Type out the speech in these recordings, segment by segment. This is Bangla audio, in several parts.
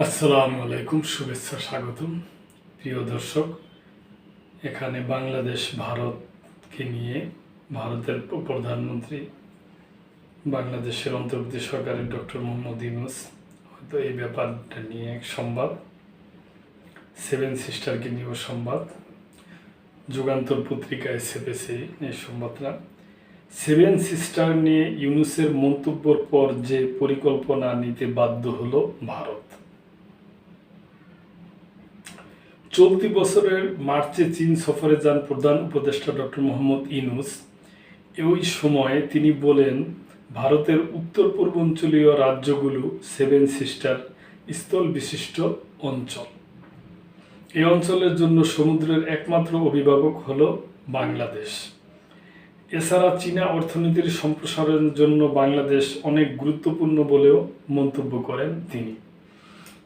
আসসালামু আলাইকুম, শুভেচ্ছা স্বাগতম। প্রিয় দর্শক, এখানে বাংলাদেশ, ভারতকে নিয়ে ভারতের প্রধানমন্ত্রী, বাংলাদেশের অন্তর্বর্তী সরকারের ডক্টর মোহাম্মদ ইউনুস। হয়তো এই ব্যাপারটা নিয়ে এক সংবাদ, সেভেন সিস্টারকে নিয়েও সংবাদ, যুগান্তর পত্রিকায় ছেপেছে এই সংবাদটা। সেভেন সিস্টার নিয়ে ইউনুসের মন্তব্যর পর যে পরিকল্পনা নিতে বাধ্য হলো ভারত। চলতি বছরের মার্চে চীন সফরে যান প্রধান উপদেষ্টা ডক্টর মোহাম্মদ ইনুস ওই সময়ে তিনি বলেন, ভারতের উত্তর পূর্বাঞ্চলীয় রাজ্যগুলো সেভেন সিস্টার স্থল বিশিষ্ট অঞ্চল। এই অঞ্চলের জন্য সমুদ্রের একমাত্র অভিভাবক হল বাংলাদেশ। এছাড়া চীনা অর্থনীতির সম্প্রসারণের জন্য বাংলাদেশ অনেক গুরুত্বপূর্ণ বলেও মন্তব্য করেন তিনি।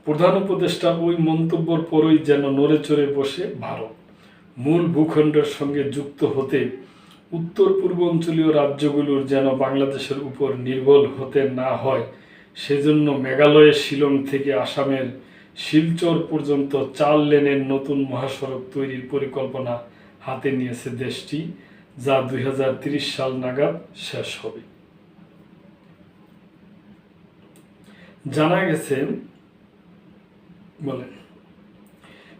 প্রধান উপদেষ্টা ওই মন্তব্যর পরই যেন নড়ে চড়ে বসে ভারত। মূল ভূখণ্ডের সঙ্গে যুক্ত হতে উত্তর পূর্বাঞ্চলীয় রাজ্যগুলোর যেন বাংলাদেশের উপর নির্ভর হতে না হয়, সেজন্য মেঘালয়ের শিলং থেকে আসামের শিলচর পর্যন্ত চার লেনের নতুন মহাসড়ক তৈরির পরিকল্পনা হাতে নিয়েছে দেশটি, যা দুই সাল নাগাদ শেষ হবে। জানা গেছে বলেন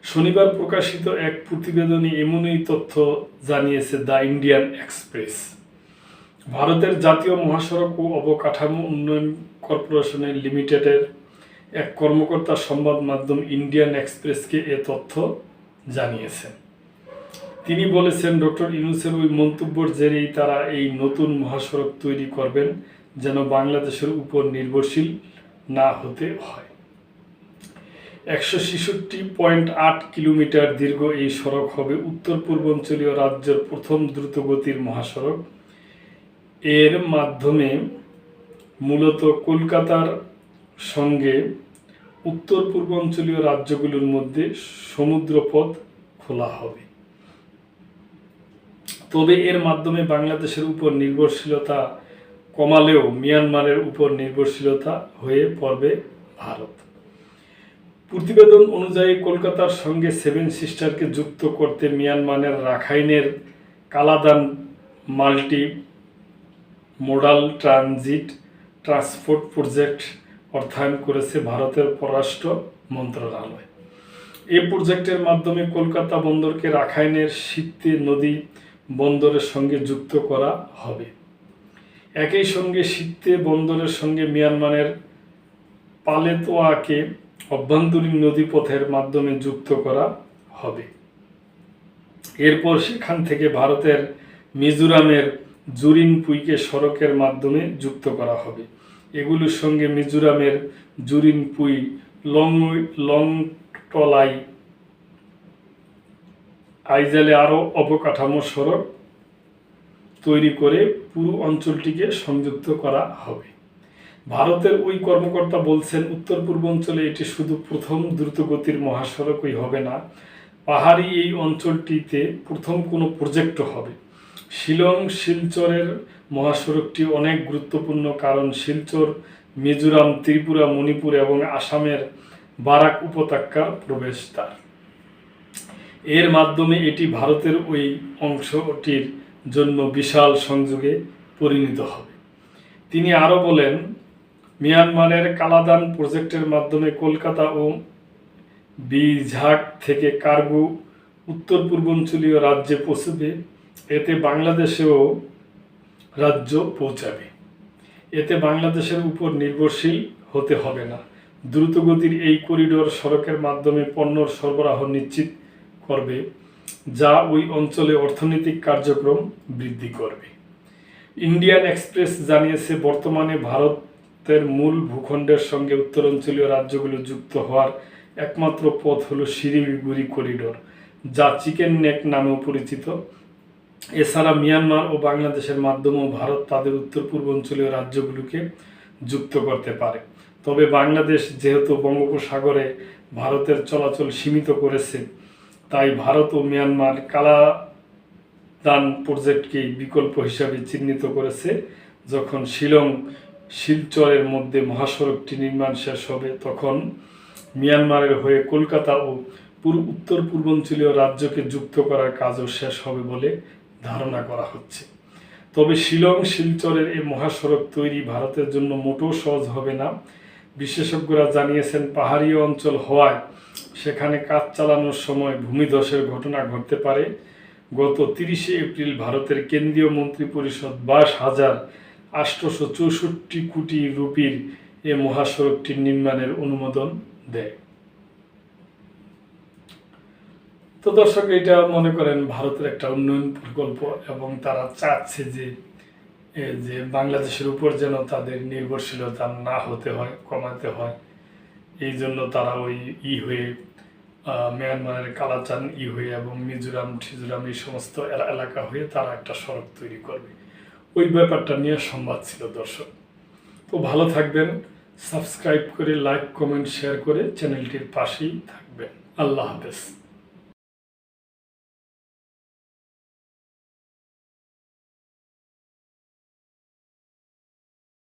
শনিবার প্রকাশিত এক প্রতিবেদনে এমনই তথ্য জানিয়েছে দ্য ইন্ডিয়ান এক্সপ্রেস। ভারতের জাতীয় মহাসড়ক ও অবকাঠামো উন্নয়ন কর্পোরেশনের লিমিটেডের এক কর্মকর্তা সংবাদ মাধ্যম ইন্ডিয়ান এক্সপ্রেসকে এ তথ্য জানিয়েছেন তিনি বলেছেন, ডক্টর ইউনুসের ওই মন্তব্যের জেরেই তারা এই নতুন মহাসড়ক তৈরি করবেন যেন বাংলাদেশের উপর নির্ভরশীল না হতে হয়। একশো ছেষট্টি পয়েন্ট আট কিলোমিটার দীর্ঘ এই সড়ক হবে উত্তর পূর্বাঞ্চলীয় রাজ্যের প্রথম দ্রুতগতির মহাসড়ক। এর মাধ্যমে মূলত কলকাতার সঙ্গে উত্তর পূর্বাঞ্চলীয় রাজ্যগুলোর মধ্যে সমুদ্রপথ খোলা হবে। তবে এর মাধ্যমে বাংলাদেশের উপর নির্ভরশীলতা কমালেও মিয়ানমারের উপর নির্ভরশীলতা হয়ে পড়বে ভারত। প্রতিবেদন অনুযায়ী কলকাতার সঙ্গে সেভেন সিস্টারকে যুক্ত করতে মিয়ানমারের রাখাইনের Kaladan multi modal transit transport project অর্থায়ন করেছে ভারতের পররাষ্ট্র মন্ত্রণালয়। এই প্রজেক্টের মাধ্যমে কলকাতা বন্দরকে রাখাইনের শীতে নদী বন্দরের সঙ্গে যুক্ত করা হবে। একই সঙ্গে শীতে বন্দরের সঙ্গে মিয়ানমারের পালেতোয়াকে অভ্যন্তরীণ নদীপথের মাধ্যমে যুক্ত করা হবে। এরপর সেখান থেকে ভারতের মিজোরামের জুরিনপুইকে সড়কের মাধ্যমে যুক্ত করা হবে। এগুলোর সঙ্গে মিজোরামের জুরিনপুই লং লংটলাই, আইজালে আরও অবকাঠামো সড়ক তৈরি করে পুরো অঞ্চলটিকে সংযুক্ত করা হবে। ভারতের ওই কর্মকর্তা বলছেন, উত্তর পূর্বাঞ্চলে এটি শুধু প্রথম দ্রুতগতির মহাসড়কই হবে না, পাহাড়ি এই অঞ্চলটিতে প্রথম কোনো প্রজেক্ট হবে। শিলং, শিলচরের মহাসড়কটি অনেক গুরুত্বপূর্ণ কারণ শিলচর, মিজোরাম, ত্রিপুরা, মণিপুর এবং আসামের বারাক উপত্যকার প্রবেশদ্বার এর মাধ্যমে এটি ভারতের ওই অংশটির জন্য বিশাল সংযোগে পরিণত হবে। তিনি আরও বলেন মিয়ানমারের কালাদান প্রজেক্টের মাধ্যমে কলকাতা ও বিঝাগ থেকে কার্গো উত্তর পূর্বাঞ্চলীয় রাজ্যে পৌঁছবে। এতে বাংলাদেশেও রাজ্য পৌঁছাবে। এতে বাংলাদেশের উপর নির্ভরশীল হতে হবে না। দ্রুতগতির এই করিডোর সড়কের মাধ্যমে পণ্যর সরবরাহ নিশ্চিত করবে, যা ওই অঞ্চলে অর্থনৈতিক কার্যক্রম বৃদ্ধি করবে। ইন্ডিয়ান এক্সপ্রেস জানিয়েছে, বর্তমানে ভারতের মূল ভূখণ্ডের সঙ্গে উত্তরাঞ্চলীয় রাজ্যগুলো যুক্ত হওয়ার একমাত্র পথ হলো শিলিগুড়ি করিডোর, যা চিকেন নেক নামেও পরিচিত। এছাড়া মিয়ানমার ও বাংলাদেশের মাধ্যমেও ভারত তাদের উত্তর পূর্বাঞ্চলীয় রাজ্যগুলোকে যুক্ত করতে পারে। তবে বাংলাদেশ যেহেতু বঙ্গোপসাগরে ভারতের চলাচল সীমিত করেছে, তাই ভারত ও মিয়ানমার কালা দান প্রজেক্টকে বিকল্প হিসাবে চিহ্নিত করেছে, যখন শিলং শিলচরের মধ্যে মহাসড়কটি নির্মাণ শেষ হবে তখন মিয়ানমারের হয়ে কলকাতা ও পুরো উত্তর পূর্বাঞ্চলীয় রাজ্যকে যুক্ত করার কাজও শেষ হবে বলে ধারণা করা হচ্ছে। তবে শিলং, শিলচরের এই মহাসড়ক তৈরি ভারতের জন্য মোটেও সহজ হবে না। বিশেষজ্ঞরা জানিয়েছেন, পাহাড়ি অঞ্চল হওয়ায় সেখানে কাজ চালানোর সময় ভূমিধসের ঘটনা ঘটতে পারে। গত তিরিশে এপ্রিল ভারতের কেন্দ্রীয় মন্ত্রী পরিষদ বাইশ হাজার আটশোশো চৌষট্টি কোটি রুপির এ মহাসড়কটির নির্মাণের অনুমোদন দেয়। তো দর্শক, এটা মনে করেন ভারতের একটা উন্নয়ন প্রকল্প এবং তারা চাচ্ছে যে যে বাংলাদেশের উপর যেন তাদের নির্ভরশীলতা না হতে হয়, কমাতে হয়। এই জন্য তারা ওই ই হয়ে মিয়ানমারের কালাচান ই হয়ে এবং মিজোরাম ঠিজোরাম এই সমস্ত এলাকা হয়ে তারা একটা সড়ক তৈরি করবে। ওই ব্যাপারটা নিয়ে সংবাদ ছিল, দর্শক। তো ভালো থাকবেন, সাবস্ক্রাইব করে, লাইক, কমেন্ট, শেয়ার করে চ্যানেলটির পাশেই থাকবেন। আল্লাহ হাফেজ।